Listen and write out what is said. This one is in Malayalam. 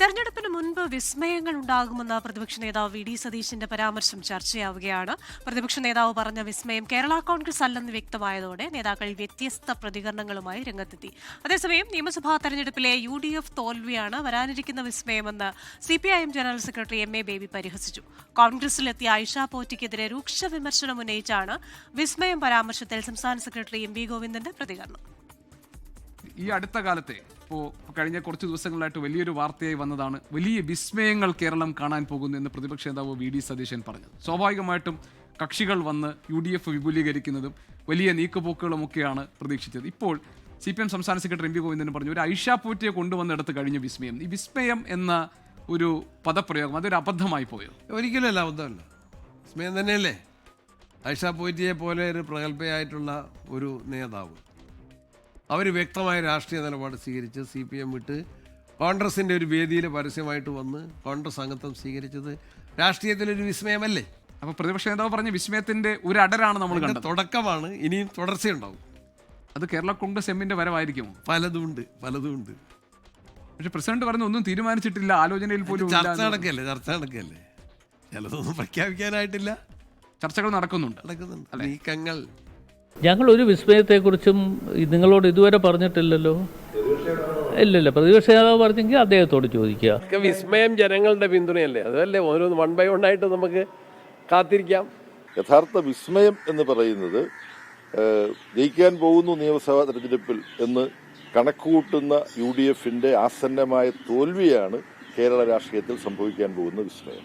തെരഞ്ഞെടുപ്പിന് മുൻപ് വിസ്മയങ്ങൾ ഉണ്ടാകുമെന്ന പ്രതിപക്ഷ നേതാവ് വി ഡി സതീശിന്റെ പരാമർശം ചർച്ചയാവുകയാണ്. പ്രതിപക്ഷ നേതാവ് പറഞ്ഞ വിസ്മയം കേരള കോൺഗ്രസ് അല്ലെന്ന് വ്യക്തമായതോടെ നേതാക്കൾ വ്യത്യസ്ത പ്രതികരണങ്ങളുമായി രംഗത്തെത്തി. അതേസമയം നിയമസഭാ തെരഞ്ഞെടുപ്പിലെ യു ഡി എഫ് തോൽവിയാണ് വരാനിരിക്കുന്ന വിസ്മയമെന്ന് C P I M general secretary M A Baby പരിഹസിച്ചു. കോൺഗ്രസിലെത്തിയ ഐഷ പോറ്റിക്കെതിരെ രൂക്ഷ വിമർശനം ഉന്നയിച്ചാണ് വിസ്മയം പരാമർശത്തിൽ സംസ്ഥാന സെക്രട്ടറി എം വി ഗോവിന്ദന്റെ പ്രതികരണം. ഈ അടുത്ത കാലത്തെ ഇപ്പോൾ കഴിഞ്ഞ കുറച്ച് ദിവസങ്ങളായിട്ട് വലിയൊരു വാർത്തയായി വന്നതാണ് വലിയ വിസ്മയങ്ങൾ കേരളം കാണാൻ പോകുന്നു എന്ന് പ്രതിപക്ഷ നേതാവ് വി ഡി സതീശൻ പറഞ്ഞത് സ്വാഭാവികമായിട്ടും കക്ഷികൾ വന്ന് യു ഡി എഫ് വിപുലീകരിക്കുന്നതും വലിയ നീക്കുപോക്കുകളുമൊക്കെയാണ് പ്രതീക്ഷിച്ചത്. ഇപ്പോൾ സി പി എം സംസ്ഥാന സെക്രട്ടറി എം പി ഗോവിന്ദൻ പറഞ്ഞു ഒരു ഐഷ പോറ്റിയെ കൊണ്ടുവന്നെടുത്ത് കഴിഞ്ഞ വിസ്മയം. ഈ വിസ്മയം എന്ന ഒരു പദപ്രയോഗം അതൊരു അബദ്ധമായി പോയോ? ഒരിക്കലല്ല അബദ്ധമല്ല. വിസ്മയം തന്നെയല്ലേ? ഐഷ പോറ്റിയെ പോലെ ഒരു പ്രഗത്ഭയായിട്ടുള്ള ഒരു നേതാവ്. അവർ വ്യക്തമായ രാഷ്ട്രീയ നിലപാട് സ്വീകരിച്ച് സി പി എം വിട്ട് കോൺഗ്രസിന്റെ ഒരു വേദിയിൽ പരസ്യമായിട്ട് വന്ന് കോൺഗ്രസ് അംഗത്വം സ്വീകരിച്ചത് രാഷ്ട്രീയത്തിലൊരു വിസ്മയമല്ലേ? അപ്പോൾ പ്രതിപക്ഷ നേതാവ് പറഞ്ഞ വിസ്മയത്തിന്റെ ഒരു അടരാണ് നമ്മൾ കണ്ട കണ്ടത്. തുടക്കമാണ് ഇനിയും തുടർച്ചയുണ്ടാവും. അത് കേരള കോൺഗ്രസ് എമ്മിന്റെ ഉണ്ട് പലതുമുണ്ട് പലതുമുണ്ട് പക്ഷെ പ്രസിഡന്റ് പറഞ്ഞ ഒന്നും തീരുമാനിച്ചിട്ടില്ല ആലോചനയിൽ പോലും ചർച്ച നടക്കല്ലേ ചർച്ച നടക്കല്ലേ? ചിലതൊന്നും പ്രഖ്യാപിക്കാനായിട്ടില്ല. ചർച്ചകൾ നടക്കുന്നുണ്ട്. നടക്കുന്നുണ്ട്. നീക്കങ്ങൾ. ഞങ്ങൾ ഒരു വിസ്മയത്തെക്കുറിച്ചും നിങ്ങളോട് ഇതുവരെ പറഞ്ഞിട്ടില്ലല്ലോ? ഇല്ലല്ല പ്രതിപക്ഷ നേതാവ് പറഞ്ഞെങ്കിൽ അദ്ദേഹത്തോട് ചോദിക്കുക. വിസ്മയം ജനങ്ങളുടെ പിന്തുണയല്ലേ? അതല്ലേ ഓരോ വൺ ബൈ വൺ ആയിട്ട് നമുക്ക് കാത്തിരിക്കാം. യഥാർത്ഥ വിസ്മയം എന്ന് പറയുന്നത് ജയിക്കാൻ പോകുന്നു നിയമസഭാ തെരഞ്ഞെടുപ്പിൽ എന്ന് കണക്കുകൂട്ടുന്ന യു ഡി എഫിന്റെ ആസന്നമായ തോൽവിയാണ് കേരള രാഷ്ട്രീയത്തിൽ സംഭവിക്കാൻ പോകുന്ന വിസ്മയം.